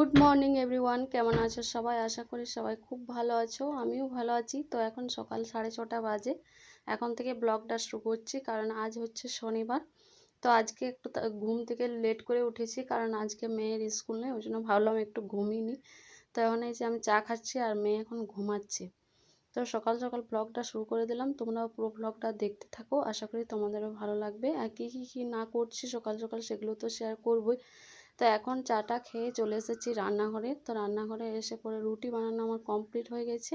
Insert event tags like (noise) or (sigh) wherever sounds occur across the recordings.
Good morning everyone কেমন আছো সবাই? আশা করি সবাই খুব ভালো আছো। আমিও ভালো আছি। তো এখন সকাল সাড়ে ছটা বাজে। এখন থেকে ব্লগটা শুরু করছি, কারণ আজ হচ্ছে শনিবার। তো আজকে একটু ঘুম থেকে লেট করে উঠেছি, কারণ আজকে মেয়ের স্কুল নেই, ওই জন্য ভাবলাম একটু ঘুমিয়ে নিই। তো এখন এই যে আমি চা খাচ্ছি আর মেয়ে এখন ঘুমাচ্ছে। তো সকাল সকাল ব্লগটা শুরু করে দিলাম। তোমরাও পুরো ব্লগটা দেখতে থাকো। আশা করি তোমাদেরও ভালো লাগবে। আর কী কী কী না করছি সকাল সকাল সেগুলো তো শেয়ার করবোই। তো এখন চাটা খেয়ে চলে এসেছি রান্নাঘরে। তো রান্নাঘরে এসে পরে রুটি বানানো আমার কমপ্লিট হয়ে গেছে।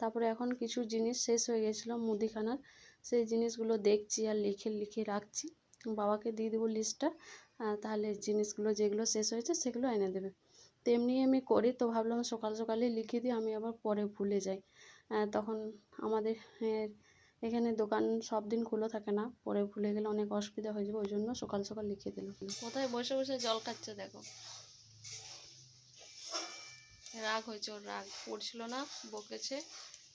তারপরে এখন কিছু জিনিস শেষ হয়ে গেছিল মুদিখানার। সেই জিনিসগুলো দেখছি আর লিখে লিখে রাখছি। বাবাকে দিয়ে দেবো লিস্টটা তাহলে জিনিসগুলো যেগুলো শেষ হয়েছে সেগুলো এনে দেবে। তেমনি আমি করি তো ভাবলাম সকাল সকালেই লিখে দিই, আমি আবার পরে ভুলে যাই। তখন আমাদের এখানে দোকান সব দিন খোলা থাকে না পরে ভুলে গেলে অনেক অসুবিধা হয়ে যাবে ওই জন্য সকাল সকাল লিখে দিলাম। কোথায় বসে বসে জল খাচ্ছে দেখো। রাগ হয়েছে ওর রাগ পড়ছিল না বকেছে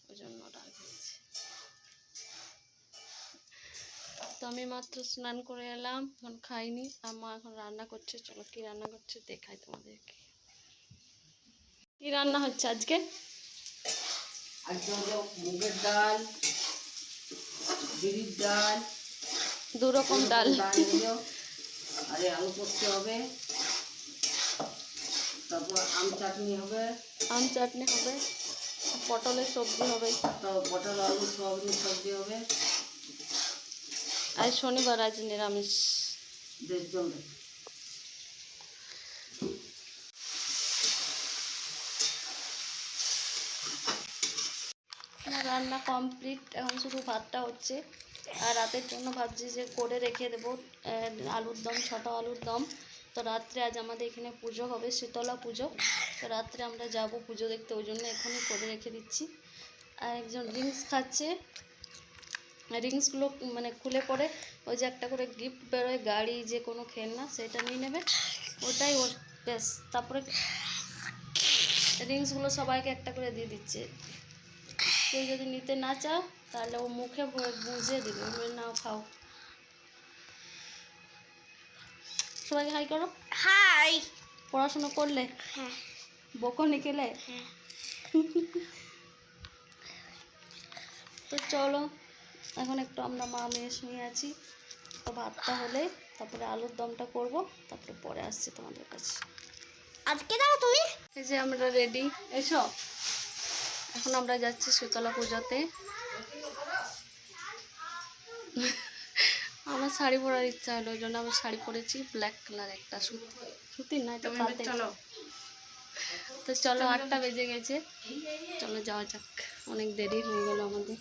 ওই জন্য রাগ হয়েছে। তো আমি মাত্র স্নান করে এলাম এখন খাইনি আর মা এখন রান্না করছে চলো কি রান্না করছে দেখাই তোমাদেরকে। কি রান্না হচ্ছে আজকে? আজকে হলো মুগের ডাল বিরির ডাল দু রকম ডাল। আরে আলু করতে হবে। তারপর আম চাটনি হবে। আম চাটনি হবে পটলের সবজি হবে। পটল আলু সবজি সবজি হবে। আজ শনিবার আজ নিরামিষ। বেশ রান্না কমপ্লিট এখন শুধু ভাতটা হচ্ছে। আর রাতের জন্য ভাবছি যে করে রেখে দেবো আলুর দম, ছটা আলুর দম। তো রাত্রে আজ আমাদের এখানে পুজো হবে, শীতলা পুজো। তো রাত্রে আমরা যাব পুজো দেখতে, ওই জন্য এখনই করে রেখে দিচ্ছি। আর একজন ড্রিঙ্কস খাচ্ছে। রিংসগুলো মানে খুলে পরে ওই যে একটা করে গিফট বেরোয়, গাড়ি যে কোনো খেলনা, সেটা নিয়ে নেবে। ওটাই ওর, ব্যাস, তারপরে রিংসগুলো সবাইকে একটা করে দিয়ে দিচ্ছে। কেউ যদি নিতে না চাও তাহলে ও মুখে বুঝিয়ে দিবে। নাও খাও। সবাইকে হাই করো। হাই পড়াশোনা করলে? হ্যাঁ। বকো নিকেলে? হ্যাঁ। তো চলো এখন একটু আমরা মা মেয়ে শুয়ে আছি। তো ভাতটা হলে তারপরে আলুর দমটা করব তারপরে পরে আসছি তোমাদের কাছে। আজকে দাও তুমি? এই যে আমরা রেডি এসো। এখন আমরা যাচ্ছি শীতলা পুজোতে। আমার শাড়ি পরার ইচ্ছা হলো ওই জন্য আমি শাড়ি পরেছি ব্ল্যাক কালার একটা সুতি। সুতির না এটা পাতে চলো। তো চলো আটটা বেজে গেছে। চলো যাওয়া যাক। অনেক দেরি হয়ে গেল আমাদের।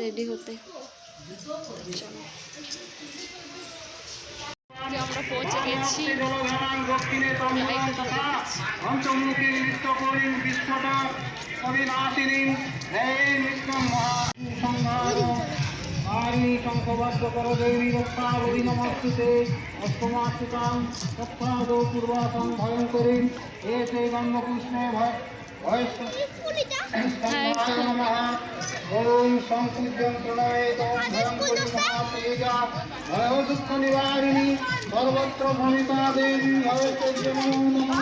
রেডি হতে। চলো। হে নিত্যম মহাসংহারম কারিণী শঙ্খবাদ্য করদেবী রক্ষাবলী নমস্তুতে অষ্টমাস্তুতাং তৎপ্রাদৌ পূর্বাসন ভয়ঙ্করীম এ সেই গন্ধপুষ্ণে ভয় সংকীর্তন প্রণয়ে মহাতেজা ভয় দুঃখ নিবারিণী সর্বত্র ভূমিকা দেবী ভয়চর্য নমো।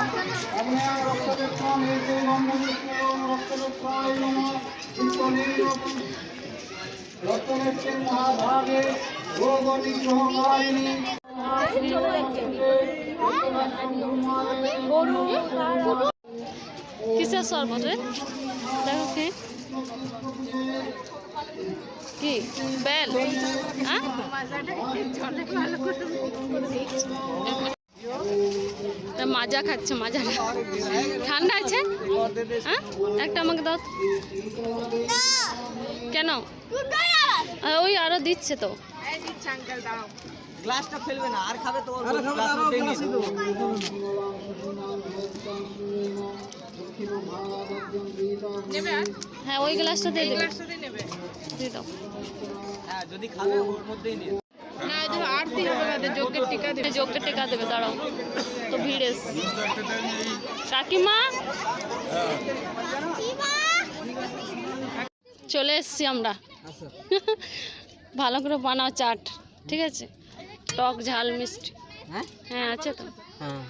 অগ্নয়া রক্তবেক্ষণ হেতু গন্ধপুষ্ণ রক্তবেক্ষায় নমঃ। কীর্তনের রক্তনেত্রে মহাভাগে রোগ নিগ্রহকারিণী কিসের শরবত রে? দেখো কি? কি? বেল? হ্যাঁ? মাজা খাচ্ছে মাজা ঠান্ডা আছে? হ্যাঁ? একটা আমাকে দাও। কেন? ওই আরও দিচ্ছে তো। গ্লাসটা ফেলবে না আর খাবে তো ওর গ্লাস মধ্যেই নিয়ে নেবে। হ্যাঁ ওই গ্লাসটা দিয়ে দেবে। দিয়ে দাও। হ্যাঁ যদি খাবে ওর মধ্যেই নিয়ে নেবে। যোগকে টেকা দেবে দাঁড়াও। তো ভিড় এসছে কাকিমা? চলে এসছি আমরা। ভালো করে বানাও চাট ঠিক আছে? টক ঝাল মিষ্টি। হ্যাঁ? হ্যাঁ আছে তো। হ্যাঁ।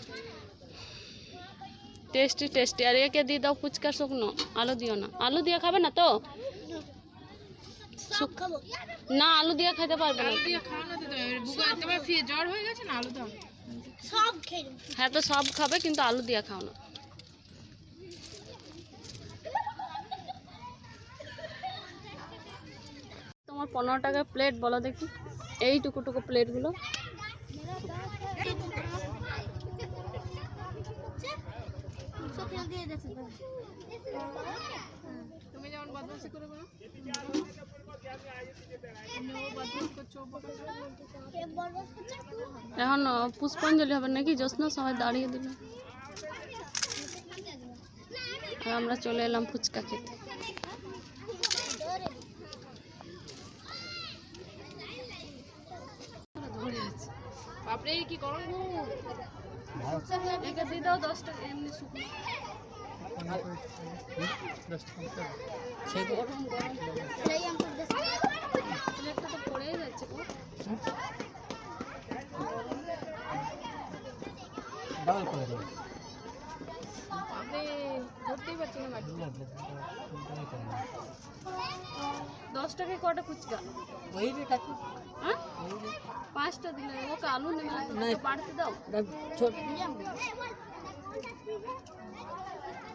Tasty tasty. আর একে দিয়ে দাও ফুচকা শুকনো আলু দিও না। আলু দিয়ে খাবে না তো? না আলু দিয়ে খেতে পারবে না। সব খেয়ে হ্যাঁ তো সব খাবে কিন্তু আলু দিয়ে খাও না। তোমার পনেরো টাকার প্লেট বলো দেখি। এই টুকু টুকু প্লেটগুলো সব খেয়ে দিয়ে দিয়েছে তো। কে? এখন পুষ্পাঞ্জলি হবে নাকি? জ্যোৎস্না সবাই দাঁড়িয়ে দিল। আমরা চলে এলাম ফুচকা খেতে। একে দিয়ে দাও দশ টাকা, এমনি শুকনো। গরম গরম এই আমাকে দেশে। প্লেটটা তো পড়েই যাচ্ছে গো বাপরে ধরতেই পারছি না মাটি দশ টাকায় কটা ফুচকা হ্যাঁ পাঁচটা দিলে ওকে আলু নেবে না তো, ওকে বাড়তে দাও এই নাও। এই নে, নামাও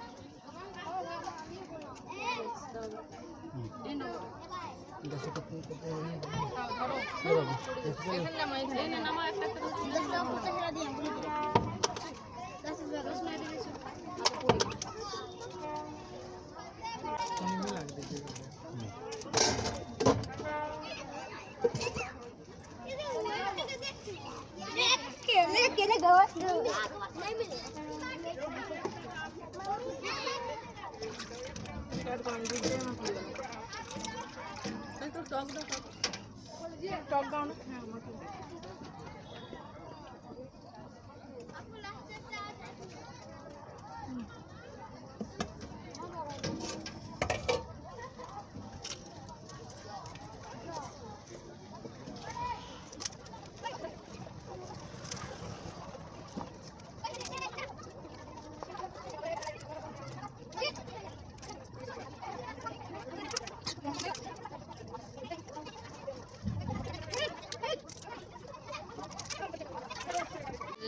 একটা একটা করে। দশ টাকা পঞ্চাশ টাকা দিয়ে আমি বলে দিলাম। দশ টাকা, দশ টাকা দিয়ে দিয়েছ। একটু টক দাও টক।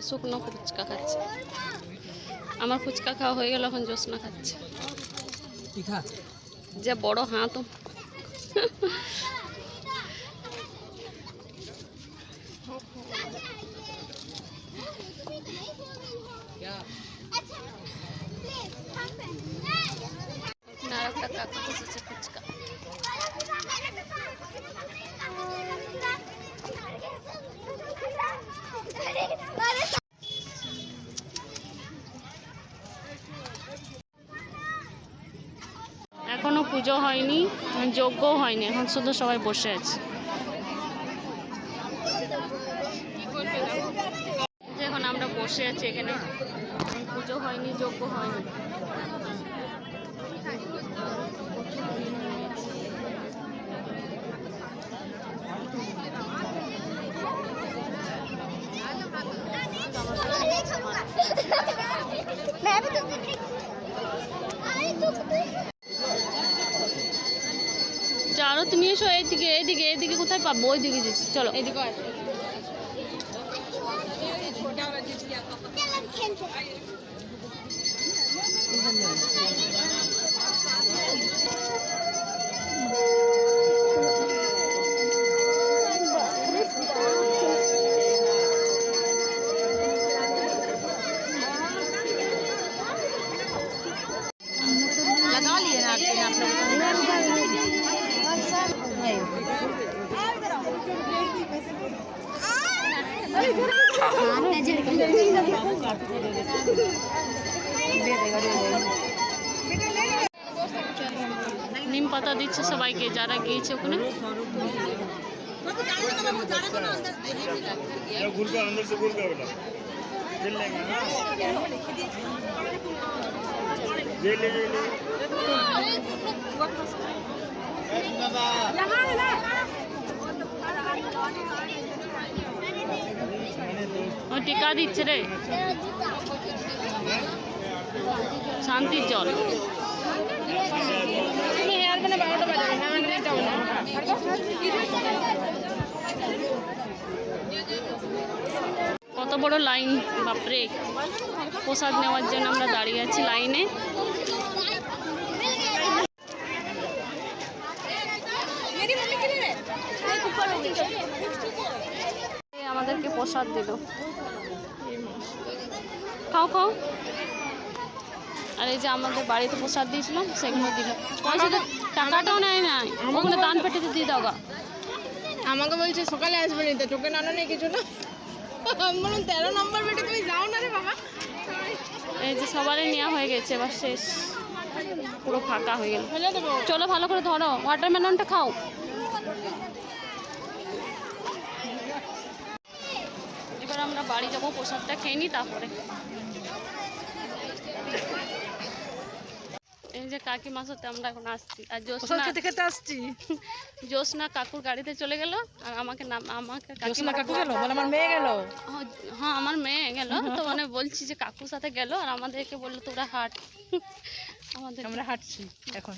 শুকনো ফুচকা খাচ্ছে। আমার ফুচকা খাওয়া হয়ে গেল এখন জ্যোৎস্না খাচ্ছে। যে বড় হাঁ তো। একটা কাকু বসেছে ফুচকা এখনও পুজো হয়নি যজ্ঞও হয়নি এখন শুধু সবাই বসে আছে যে এখন আমরা বসে আছি এখানে এখন পুজো হয়নি যজ্ঞ হয়নি मैं भी तो আরও তুমি এসো এদিকে এইদিকে এইদিকে কোথায় পাবো? ওইদিকে যেছি চলো এদিকে আসো। নিম পাতা দিচ্ছে সবাইকে যারা গিয়েছে ওখানে। ও টিকা দিচ্ছে রে। শান্তির জল। বারোটা বাজাবে না মানে যাব কত বড় লাইন, বাপরে। প্রসাদ নেওয়ার জন্য আমরা দাঁড়িয়ে আছি লাইনে। আমাদেরকে প্রসাদ দিল। খাও খাও। আর এই যে আমাদের বাড়িতে প্রসাদ দিয়েছিলাম, সেগুলো দিল। টাকাটাও নেয় নাই। ওখানে দান পেটিতে দিয়ে দাও গা। আমাকে বলছে সকালে আসবে নি। তো টোকেন আনো নেই কিছু না? বলুন তেরো নম্বর বেটে তুমি যাও না রে বাবা। এই যে সবারই নেওয়া হয়ে গেছে এবার শেষ। পুরো ফাঁকা হয়ে গেল। চলো ভালো করে ধরো ওয়াটারমেলনটা খাও। এবার আমরা বাড়ি যাব প্রসাদটা খেয়ে নিই তারপরে এই যে কাকিমার সাথে আমরা এখন আসছি। আর জোসনা খেতে খেতে আসছি? (laughs) জোসনা কাকুর গাড়িতে চলে গেল আর আমাকে নাম আমাকে কাকিমা কাকু গেল? বলে আমার মেয়ে গেল? হ্যাঁ আমার মেয়ে গেল। (laughs) তো মানে বলছি যে কাকুর সাথে গেল আর আমাদেরকে বলল তোরা হাট। (laughs) আমাদের আমরা হাঁটছি এখন।